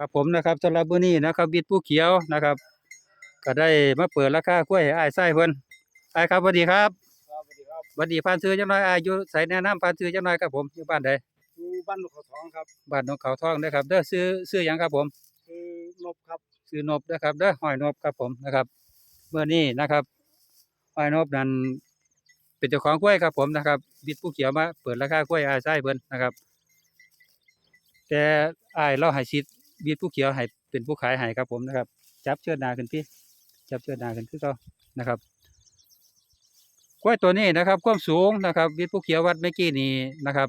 ครับผมนะครับสำหรับมื้อนี้นะครับวิทย์ผู้เขียวนะครับ ก็ได้มาเปิดราคากล้วยให้อ้ายไส้เพิ่นอ้ายครับสวัสดีครับครับสวัสดีครับสวัสดีผ่านซื้อจังน้อยอ้ายอยู่ไสแนะนำผ่านซื้อจังน้อยครับผมอยู่บ้านใดอยู่บ้านลูกเขาทองครับบ้านหนองเขาทองเด้อครับเด้อซื้อซื้อหยังครับผมคือนบครับซื้อนบเด้อครับเด้อหอยนบครับผมนะครับเมื่อนี้นะครับหอยนบนั้นเป็นเจ้าของกล้วยครับผมนะครับวิทย์ผู้เขียวมาเปิดราคากล้วยอ้ายไส้เพิ่นนะครับ แต่อ้ายเราให้สิทธิ์วิ ทย์ผู้เขียวให้เป็นผู้ขายให้ครับผมนะครับ จับเชือดนาขึ้นพี่ จับเชือดนาขึ้นคือเขานะครับกล้วยตัวนี้นะครับความสูงนะครับวิทย์ผู้เขียววัดเมื่อกี้นี้นะครับ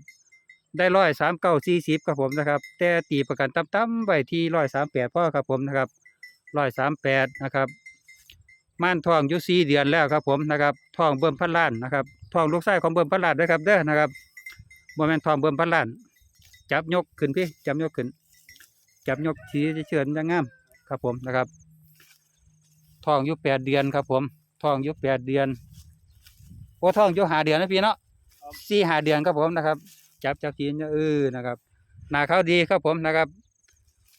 ได้ร้อยสามเก้าสี่สิบครับผมนะครับ แต่ตีประกันต่ำๆไว้ที่ร้อยสามแปดพ่อครับผมนะครับร้อยสามแปดนะครับม่านทองยู่สี่เดือนแล้วครับผมนะครับทองเบิ่มพันล้านนะครับทองลูกไส้ของเบิ่มพันล้านด้วยครับเด้อนะครับบ่แมนทองเบิ่มพันล้าน จับยกขึ้นพี่จับยกขึ้น จับยกทีเฉือนยังงามครับผมนะครับทองอยู่แปดเดือนครับผมทองอยู่แปดเดือนโอ้ทองอยู่หาเดือนนะพี่เนาะสี่หาเดือนครับผมนะครับ จับจับทีนเออนะครับ หนาเขาดีครับผมนะครับ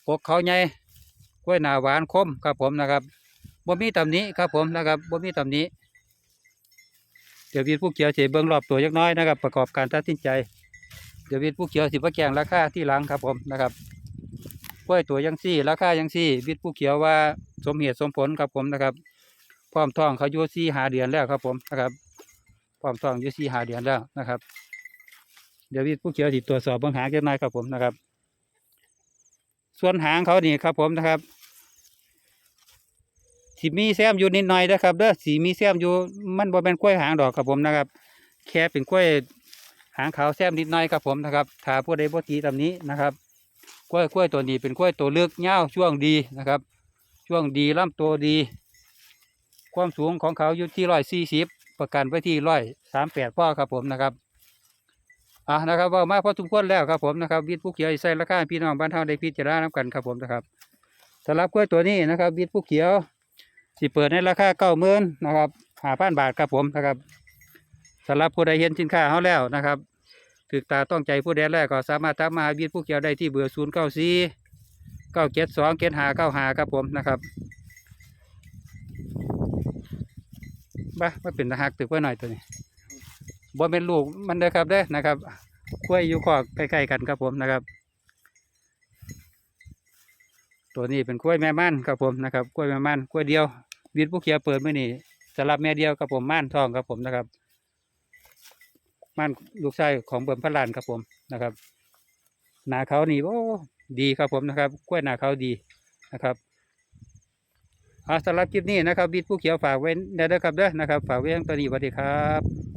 ปกเขาใหญ่กล้วยหนาหวานคมครับผมนะครับบ่มีตำหนี้ครับผมนะครับบ่มีตำหนี้ เดี๋ยววิทย์ผู้เขียวเฉเบิ้งรอบตัวยักน้อยนะครับ ประกอบการตัดสินใจ เดี๋ยววิทย์ผู้เขียวสิบแกงราคาที่หลังครับผมนะครับก ล้วยตัวยังซี่ ราคายังซี่ วิทย์ผู้เขียวว่าสมเหตุสมผลครับผมนะครับ พร้อมทองเขาอยู่ซี่หาเดือนแล้วครับผมนะครับพร้อมทองอยู่ซี่หาเดือนแล้วนะครับ เดี๋ยววิทย์ผู้เขียวติดตรวจสอบเบื้องหางกันหน่อยครับผมนะครับ ส่วนหางเขานี่ครับผมนะครับสีมีแซมอยู่นิดหน่อยนะครับเด้อสีมีแซมอยู่มันบ่เป็นกล้วยหางดอกครับผมนะครับ แค่เป็นกล้วยหางขาวแซมนิดหน่อยครับผมนะครับถ้าผู้ใดบ่ตีตำนี้นะครับ กล้วยกล้วยตัวนี้เป็นกล้วยตัวเลือกเงาวช่วงดีนะครับ ช่วงดีลำตัวดี ความสูงของเขาอยู่ที่ร้อยสี่สิบประกันไว้ที่ร้อยสามแปดพ่อครับผมนะครับอะนะครับว่ามาพอสมควรแล้วครับผมนะครับวิทย์ผู้เขียวใส่ราคาพี่น้องบ้านเฮาได้พิจารณานํกันครับผมนะครับสำหรับกล้วยตัวนี้นะครับวิทย์ผู้เขียวสิเปิดในราคาเก้าหมื่นนะครับหาพันบาทครับผมนะครับสำหรับผู้ใดเห็นสินค้าเขาแล้วนะครับ ถึกตาต้องใจผู้ใดแล้วก็สามารถตามมาหาวิทย์ผู้เกี่ยวได้ที่เบอร์ศูนย์เก้าสี่เก้าเจ็ดสองเจ็ดหาเก้าหาครับผมนะครับบ้าไม่เป็นตาหักตึกไว้หน่อยตัวนี้บ่เป็นลูกมันเด้อครับเด้อนะครับคุ้ยอยู่ขอกใกล้ๆกันครับผมนะครับ ตัวนี้เป็นกล้วยแม่ม่านครับผมนะครับกล้วยแม่ม่านกล้วยเดียววิทย์ผู้เขียวเปิดมื่อนี้สำหรับแม่เดียวครับผมม่านทองครับผมนะครับ ม่านลูกชายของเบิ่มพระลานครับผมนะครับ นาเขานี่โอ้ดีครับผมนะครับกล้วยนาเขาดีนะครับเอาสำหรับคลิปนี้นะครับบิดผู้เขียวฝากไว้ได้เด้อครับเด้อนะครับ ฝากไว้ยังตัวนี้สวัสดีครับ